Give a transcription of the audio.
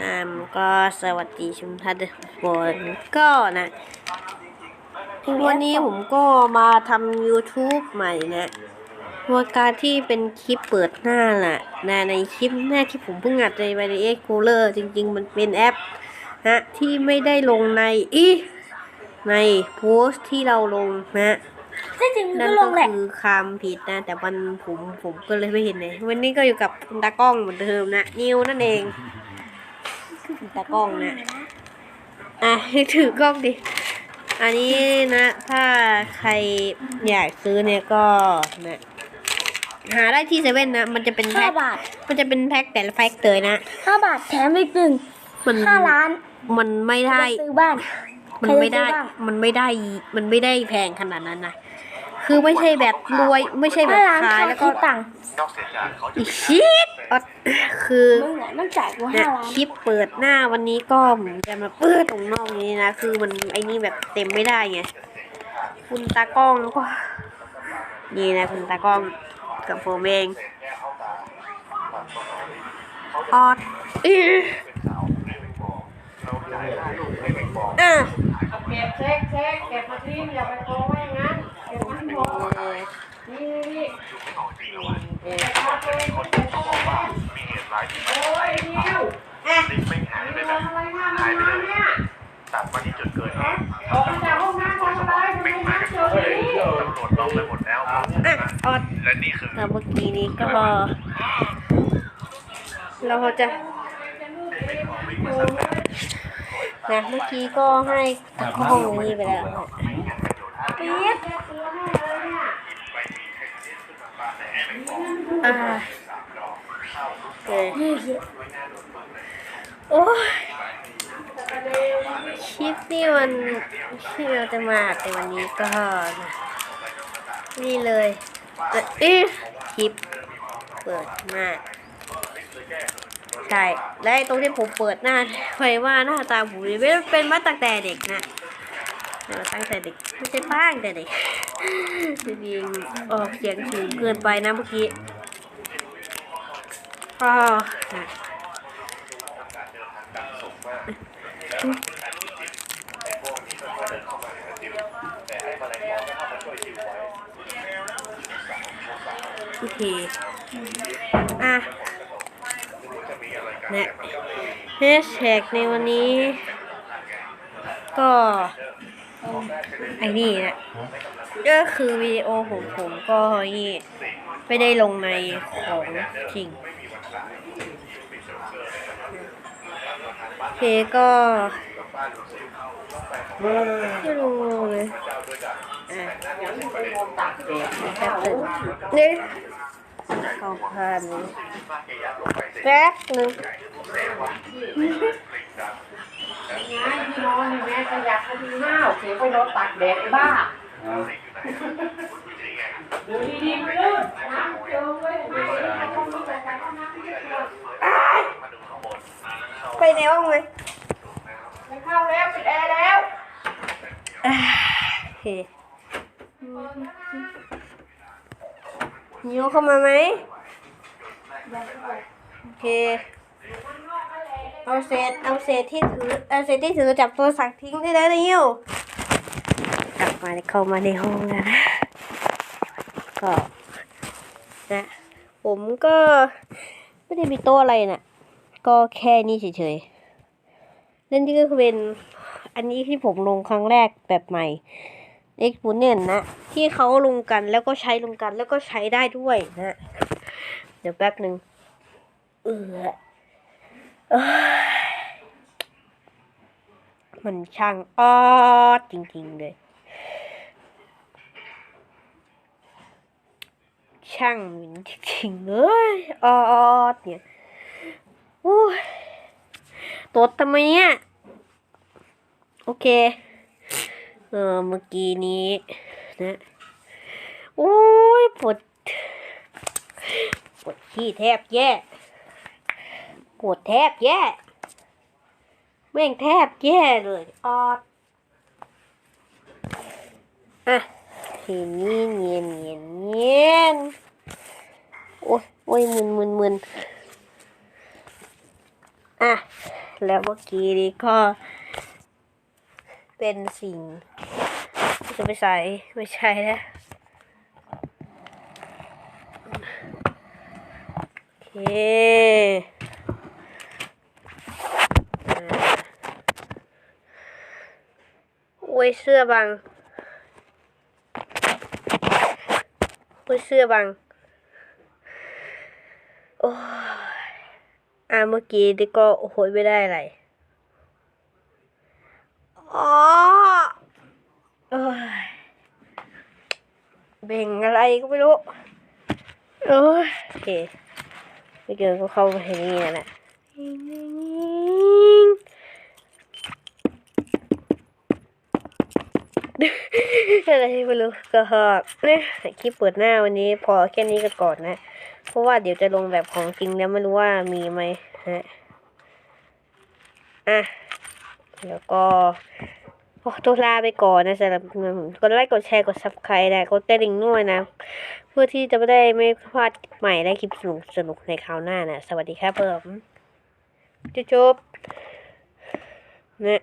อ่ามก็สวัสดีชุมท่านทุกคนก็นะวันนี้ผมก็มาทำ YouTube ใหม่นะว่าการที่เป็นคลิปเปิดหน้าน่ะนะในคลิปหน้าที่ผมเพิ่งอัดในไวเอ็กคูลเลอร์จริง ๆ มันเป็นแอปนะที่ไม่ได้ลงในอีในโพสต์ที่เราลงนะที่จริงมันนั่ก็นลก็งแหละคือคำผิดนะ แต่มันผมผมก็เลยไม่เห็นเลยวันนี้ก็อยู่กับคุณตากล้องเหมือนเดิมนะ นิวนั่นเองคุณ ตากล้องนะอะถือกล้องดิ อันนี้นะ ถ้าใครอยากซื้อเนี่ยก็นะหาได้ที่เซเว่นนะ มันจะเป็นห้าแพ็คบาทมันจะเป็นแพ็คแต่ละแพ็คเตยนะ ห้าบาทแถมอีกหนึ่งมันห้าล้านมันไม่ได้ จะซื้อบ้านมันไม่ได้ ใครจะซื้อบ้างมันไม่ได้ มันไม่ได้แพงขนาดนั้นนะ คือไม่ใช่แบบรวยไม่ใช่แบบห้าล้านขายค่าแล้วก็คิดตังค์นอกเสียจากเขาจะอีกชิดอะคือมึงไหนมันจ่ายกูเนี่ห้ายล้านคลิปเปิดหน้าวันนี้ก็ผมจะมาเปิดตรงนอกนี้นะคือมันไอ้นี่แบบเต็มไม่ได้ไงคุณตากล้องก็นี่นะคุณตากล้องกับผมเองออดอื้ออะเก็บเช็คเช็คเก็บมาทิ้งอย่าไปโกงไว้อย่างนั้นเก็บมาที่หมดนี่นี่ มีเหตุร้ายที่โอ้ยนิวลิงไม่หายไปนิวแบบทำอะไรหน้าหายไปมาเลยเนี่ยตัดมาที่จุดเกิดเหตุออกมาจากห้องน้ำทำอะไรทำไมน้ำเจอนี่ตำรวจล้อมไปหมดแล้วอะออดและนี่คือแล้วเมื่อกี้นี้ก็เราจะนะเมื่อกี้ก็ให้ตะกล้องนี้ไปแล้วนะปี๊ด อ่าเออนี่เหี้ยโอ้ยคลิปนี่มันที่เราจะมาอัดในวันนี้ก็นะนี่เลยเอ่อเอ๊ะคลิป เปิดหน้าใช่และไอ้ตรงที่ผมเปิดหน้าไว้ว่าหน้าตาผมนี่ไม่ได้เป็นมาตั้งแต่เด็กนะเออตั้งแต่เด็กไม่ใช่ป้าตั้งแต่เด็กจริงๆออกเสียงสูงเกินไปนะเมื่อกี้ ก็นะโอเค อะเนี่ยแฮชแท็กในวันนี้ ก็ไอ้นี่นะก็คือวิดีโอของผมก็นี่ไม่ได้ลงในของจริง เคก็ไม่รู้เลยอะแป๊บนึงนี่เก้าพันแป๊บหนึงไงที่นอนนี่แม่ขยับมาดีห้าวเสียไปโดนตักแดดบ้าดูดีๆไปเลยน้ำเจอเว้ยไม่ได้องนี้แต่การห้องน้ำไม่ได้เจอ ไป ในห้องเลยไม่เข้าแล้วปิดแอร์แล้วอะโอเคนิ้วเข้ามาไหมโอเค เอาเศษเอาเศษที่ถือเอาเศษที่ถือจับตัวสักทิ้งได้แล้วนะนิ้วกลับมาเข้ามาในห้องแล้วนะก็นะผมก็ไม่ได้มีโต๊ะอะไรน่ะ ก็แค่นี้เฉยๆนั่นที่ก็คือเป็นอันนี้ที่ผมลงครั้งแรกแบบใหม่ e x p o n e n t นะ ที่เขาลงกันแล้วก็ใช้ลงกันแล้วก็ใช้ได้ด้วยนะ เดี๋ยวแป๊บหนึ่งเออมันช่างออดจริงๆเลยช่างจริงๆเลยออดเนี่ย อ้ตดทำไมเนี่ยโอเค เออเมื่อกี้นี้นะโอ้ยปวดปวดขี้แทบแย่ปวดแทบแย่แม่งแทบแย่เลยออดอะทีนี้เงียนเงียนเงียนโอ้ยโอ้ยมึนมึนมึน อะ แล้วเมื่อกี้นี้ก็ เป็นสิ่งที่จะไปใส่ไม่ใช่นะโอเคอ่าโอ้ยเสื้อบัง โอ้ยเสื้อบังโอ้ อ่าเมื่อกี้นี่ก็โอ้โหไม่ได้อะไรอ๋อเอ้ยเบ่งอะไรก็ไม่รู้โอ้ยโอเคไม่เกินก็เข้ามาที่นี่แหละอะไรไม่รู้ก็เนี่ยคลิปเปิดหน้าวันนี้พอแค่นี้ก็ก่อนนะ เพราะว่าเดี๋ยวจะลงแบบของจริงแล้วไม่รู้ว่ามีไหมฮะอะแล้วก็ขอตัวลาไปก่อนนะสำหรับกดไลค์กดแชร์กดซับสไครต์นะกดกระดิ่งด้วยนะ เพื่อที่จะไม่ได้ไม่พลาดใหม่และคลิปสนุกสนุกในคราวหน้านะ สวัสดีครับผมจุ๊บๆเนี่ย